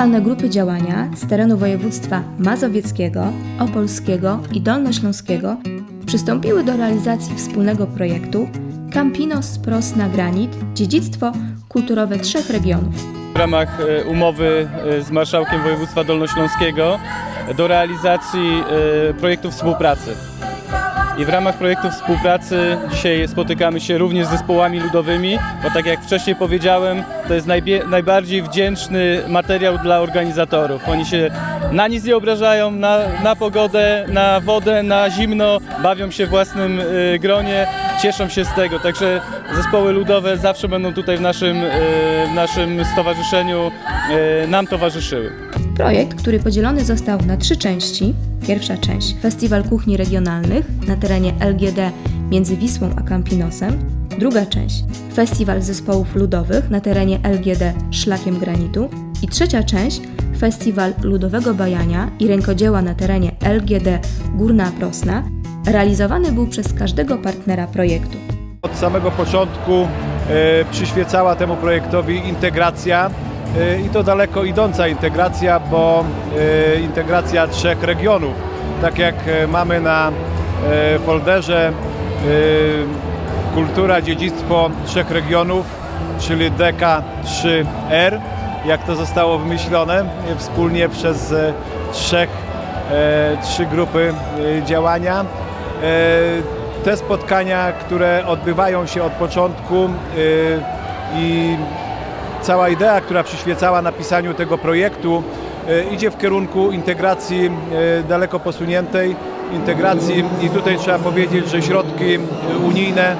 Lokalne grupy działania z terenu województwa mazowieckiego, opolskiego i dolnośląskiego przystąpiły do realizacji wspólnego projektu Campinos Pros na Granit – Dziedzictwo kulturowe trzech regionów. w ramach e, umowy e, z Marszałkiem Województwa Dolnośląskiego do realizacji e, projektu współpracy. I w ramach projektu współpracy dzisiaj spotykamy się również z zespołami ludowymi, bo tak jak wcześniej powiedziałem, to jest najbardziej wdzięczny materiał dla organizatorów. Oni się na nic nie obrażają, na, na pogodę, na wodę, na zimno, bawią się w własnym e, gronie, cieszą się z tego. Także zespoły ludowe zawsze będą tutaj w naszym, e, w naszym stowarzyszeniu e, nam towarzyszyły. Projekt, który podzielony został na trzy części. Pierwsza część Festiwal Kuchni Regionalnych na terenie LGD między Wisłą a Campinosem. Druga część Festiwal Zespołów Ludowych na terenie LGD Szlakiem Granitu. I trzecia część Festiwal Ludowego Bajania i Rękodzieła na terenie LGD Górna Prosna. Realizowany był przez każdego partnera projektu. Od samego początku e, przyświecała temu projektowi integracja i to daleko idąca integracja, bo e, integracja trzech regionów. Tak jak e, mamy na folderze Kultura, dziedzictwo trzech regionów, czyli DK3R, jak to zostało wymyślone wspólnie przez trzech, trzy grupy działania. Te spotkania, które odbywają się od początku y, i cała idea, która przyświecała napisaniu tego projektu, y, idzie w kierunku integracji y, daleko posuniętej, integracji i tutaj trzeba powiedzieć, że środki y, unijne,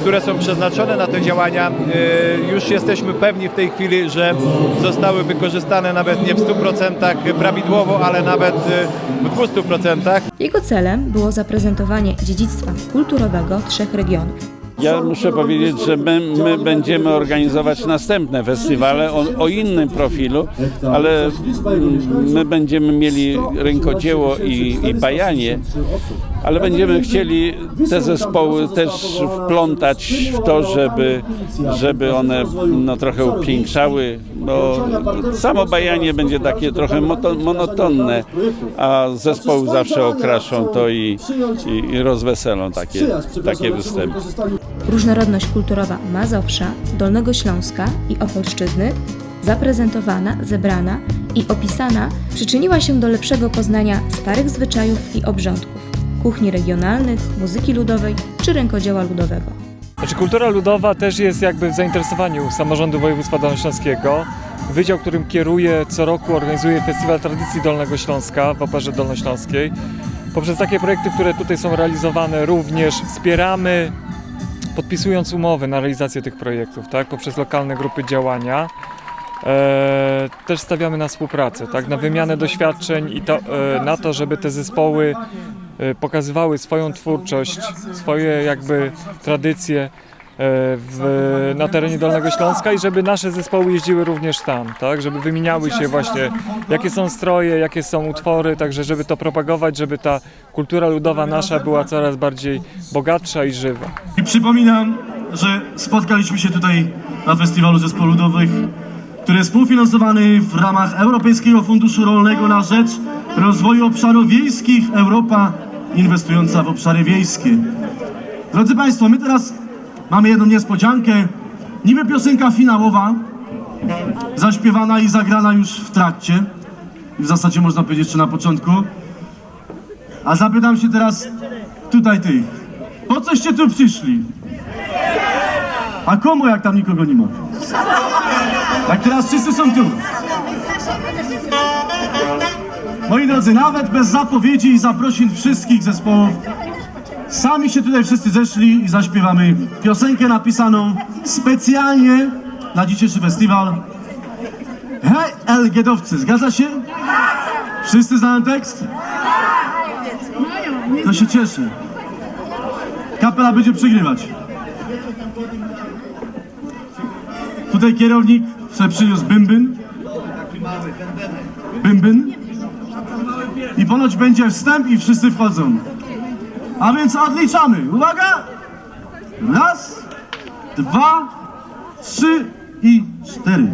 które są przeznaczone na te działania, już jesteśmy pewni w tej chwili, że zostały wykorzystane nawet nie w 100% prawidłowo, ale nawet w 200%. Jego celem było zaprezentowanie dziedzictwa kulturowego trzech regionów. Ja muszę powiedzieć, że my, my będziemy organizować następne festiwale o, o innym profilu, ale mm, my będziemy mieli rękodzieło i, i bajanie, ale będziemy chcieli te zespoły też wplątać w to, żeby, żeby one no, trochę upiększały, bo samo bajanie będzie takie trochę monotonne, a zespoły zawsze okraszą to i, i, i rozweselą takie, takie występy. Różnorodność kulturowa Mazowsza, Dolnego Śląska i Opolszczyzny, zaprezentowana, zebrana i opisana, przyczyniła się do lepszego poznania starych zwyczajów i obrządków, kuchni regionalnych, muzyki ludowej czy rękodzieła ludowego. Znaczy kultura ludowa też jest jakby w zainteresowaniu samorządu województwa dolnośląskiego. Wydział, którym kieruję, co roku organizuje Festiwal Tradycji Dolnego Śląska w Operze Dolnośląskiej. Poprzez takie projekty, które tutaj są realizowane również wspieramy, podpisując umowy na realizację tych projektów, tak? poprzez lokalne grupy działania. E, też stawiamy na współpracę, tak? na wymianę doświadczeń i to, e, na to, żeby te zespoły pokazywały swoją twórczość, swoje jakby tradycje e, w, na terenie Dolnego Śląska i żeby nasze zespoły jeździły również tam, tak? żeby wymieniały się właśnie, jakie są stroje, jakie są utwory, także żeby to propagować, żeby ta kultura ludowa nasza była coraz bardziej bogatsza i żywa. I przypominam, że spotkaliśmy się tutaj na Festiwalu Zespołów Ludowych, który jest współfinansowany w ramach Europejskiego Funduszu Rolnego na rzecz rozwoju obszarów wiejskich Europa inwestująca w obszary wiejskie. Drodzy Państwo, my teraz mamy jedną niespodziankę. Niby piosenka finałowa, zaśpiewana i zagrana już w trakcie. W zasadzie można powiedzieć, czy na początku. A zapytam się teraz tutaj tych. Po coście tu przyszli? A komu jak tam nikogo nie ma? Jak teraz wszyscy są tu. Moi drodzy, nawet bez zapowiedzi i zaprosin wszystkich zespołów, sami się tutaj wszyscy zeszli i zaśpiewamy piosenkę napisaną specjalnie na dzisiejszy festiwal. Hej, Elgiedowcy, zgadza się? Wszyscy znają tekst? To się cieszy. Kapela będzie przygrywać. Tutaj kierownik sobie przyniósł bymbyn. Bymbyn. I ponoć będzie wstęp i wszyscy wchodzą. A więc odliczamy. Uwaga! Raz, dwa, trzy i cztery.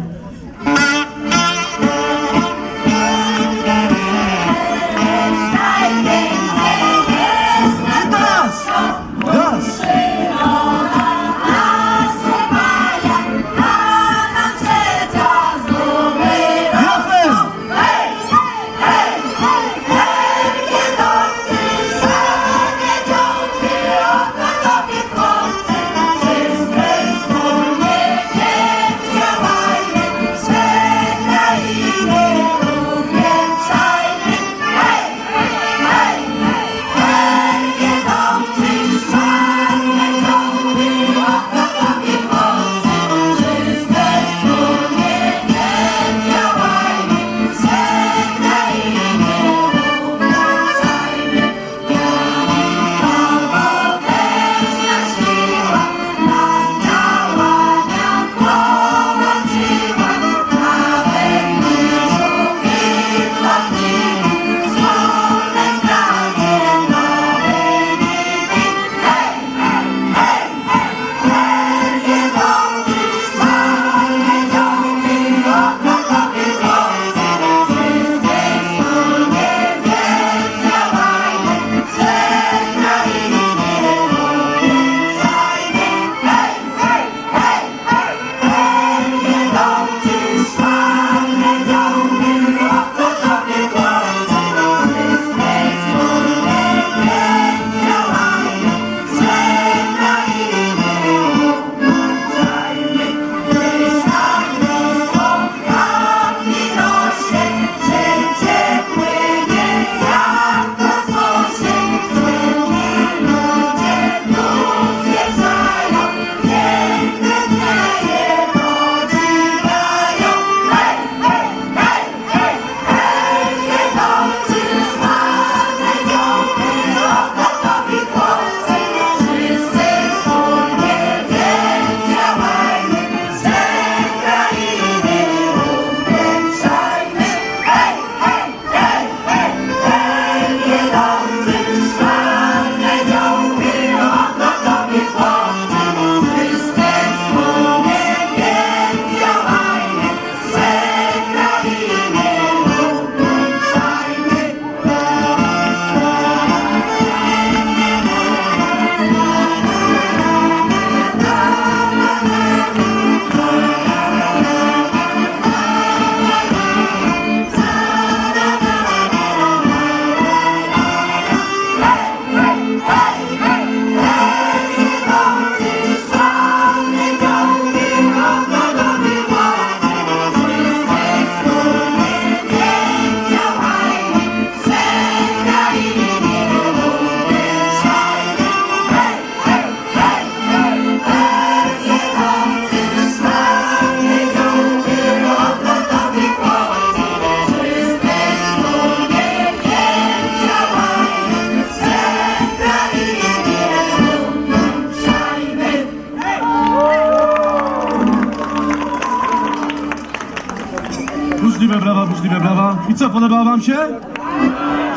Się?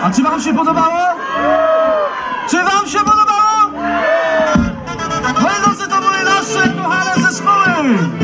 A czy wam się podobało? Czy wam się podobało? Moi drodzy, to były nasze kochane zespoły!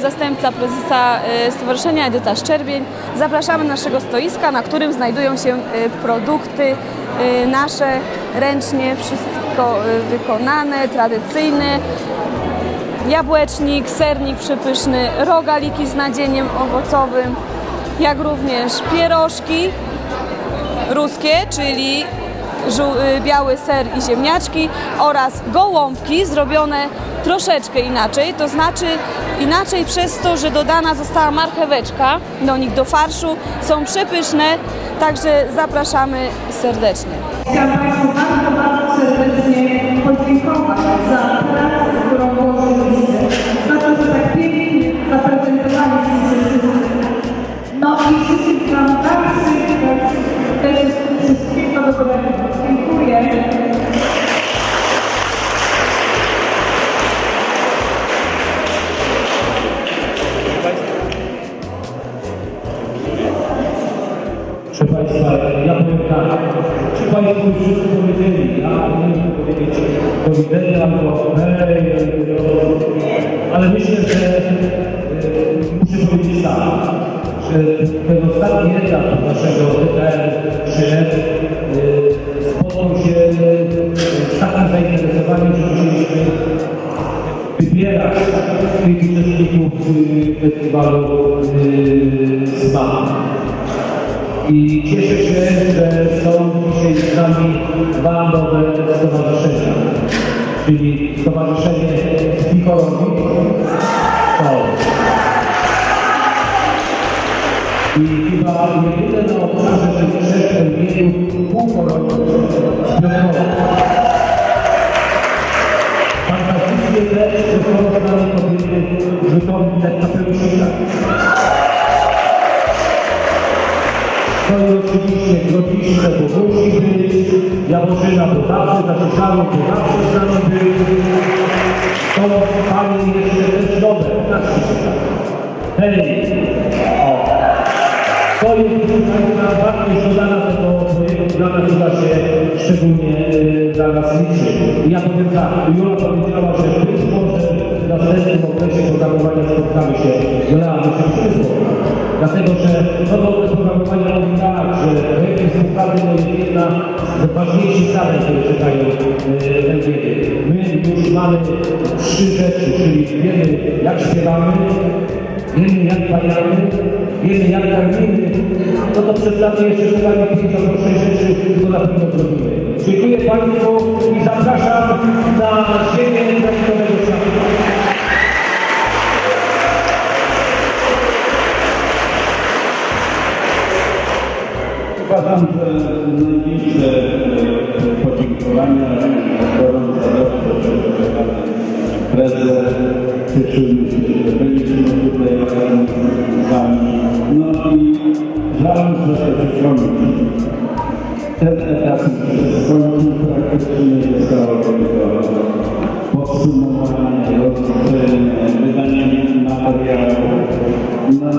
zastępca prezesa y, Stowarzyszenia Edyta Szczerbień. Zapraszamy do naszego stoiska, na którym znajdują się y, produkty y, nasze, ręcznie, wszystko y, wykonane, tradycyjne. Jabłecznik, sernik przepyszny, rogaliki z nadzieniem owocowym, jak również pierożki ruskie, czyli y, biały ser i ziemniaczki oraz gołąbki zrobione troszeczkę inaczej, to znaczy inaczej przez to, że dodana została marcheweczka do nich do farszu, są przepyszne, także zapraszamy serdecznie. Chciałam Państwu bardzo, bardzo serdecznie podziękować za pracę, którą włożyliście, za to, że tak pięknie zaprezentowaliście. No i życzę Wam dalszych też wszystkiego dobrego. Dziękuję. Proszę Państwa, ja powiem tak, czy Państwo już powiedzieli, ja nie wiem powiedzieć do widzenia albo hej, ale myślę, że e, muszę powiedzieć tak, że ten ostatni etap naszego TTR 3 spotkał się e, takim zainteresowaniem, że musieliśmy wybierać tych uczestników e, festiwalu e, SMA. I cieszę się, że są dzisiaj z nami dwa nowe stowarzyszenia, czyli Stowarzyszenie Spichorowi o. I chyba jedyne Półkorowi zbiorowo. Fantastycznie też przeprowadzono kobiety z wykonania kapeluszyka. No i oczywiście grodziszcze, bo musi być, Jaworzyna to zawsze, Zacieszało to zawsze z nami był. To panie jeszcze się tak. Hej, o. To jest wartość dodana tego dla nas chyba się szczególnie y, dla nas liczy. Ja powiem tak, Jula powiedziała, że być może w następnym okresie programowania spotkamy się. Jola, musimy się spotkać. Dlatego, że no to oprogramowanie mówi tak, że projekty współpracy to jest jedna z ważniejszych zadań, które czekają e, LGD. My już mamy trzy rzeczy, czyli wiemy jak śpiewamy, wiemy jak pajamy, wiemy jak karmimy, no to przed nami jeszcze pięć albo sześć rzeczy, które na pewno zrobimy. Dziękuję Państwu i zapraszam na ziemię prawidłowego świata. Uważam, że największe e, podziękowania gorąco za to, prezes cieszymy się, że tutaj z Wami. No się kończy. Ten etap skończył, praktycznie zostało tylko podsumowanie, wydanie materiału. No,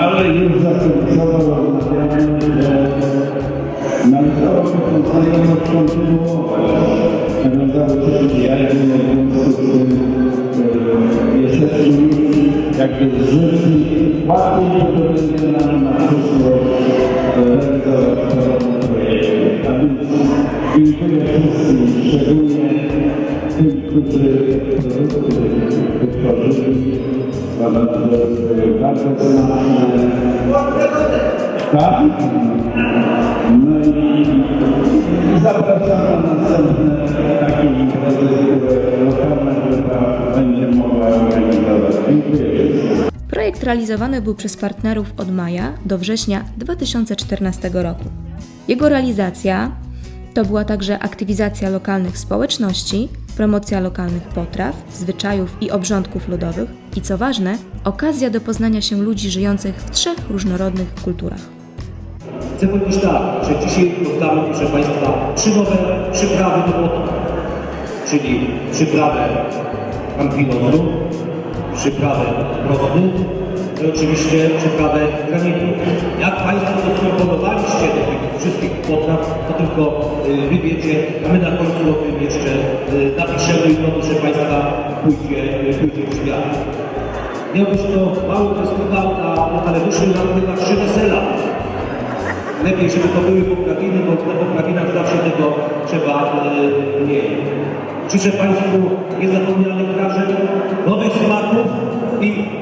ale już zakończono rozmawiamy, że znajomość kontynuować. Nawiązały się przyjaźnie, w związku z tym jesteśmy jakby zżyci. Łatwiej to będzie nam na przyszłość wszystkim, szczególnie tym, którzy wytworzyli. Bardzo. Tak? No i zapraszam na następne takie imprezy, które lokalna grupa będzie mogła organizować. Dziękuję. Projekt realizowany był przez partnerów od maja do września 2014 roku. Jego realizacja to była także aktywizacja lokalnych społeczności, promocja lokalnych potraw, zwyczajów i obrządków ludowych i co ważne, okazja do poznania się ludzi żyjących w trzech różnorodnych kulturach. Chcę powiedzieć tak, że dzisiaj rozdamy, proszę Państwa, trzy nowe przyprawy do motyka, czyli przyprawę campinosu, przyprawę prostu i oczywiście przyprawę granitu. Jak Państwo doskonałowaliście do tych wszystkich potraw, to tylko y, Wy wiecie, a my na końcu o tym jeszcze y, napiszemy i proszę Państwa, pójdzie, y, pójdzie w świat. Miał być to mały festiwal, a, ale wyszły nam chyba trzy wesela. Lepiej, żeby to były poprawiny, bo na poprawinach zawsze tego trzeba e, mniej. Życzę Państwu niezapomnianych wrażeń, nowych smaków i!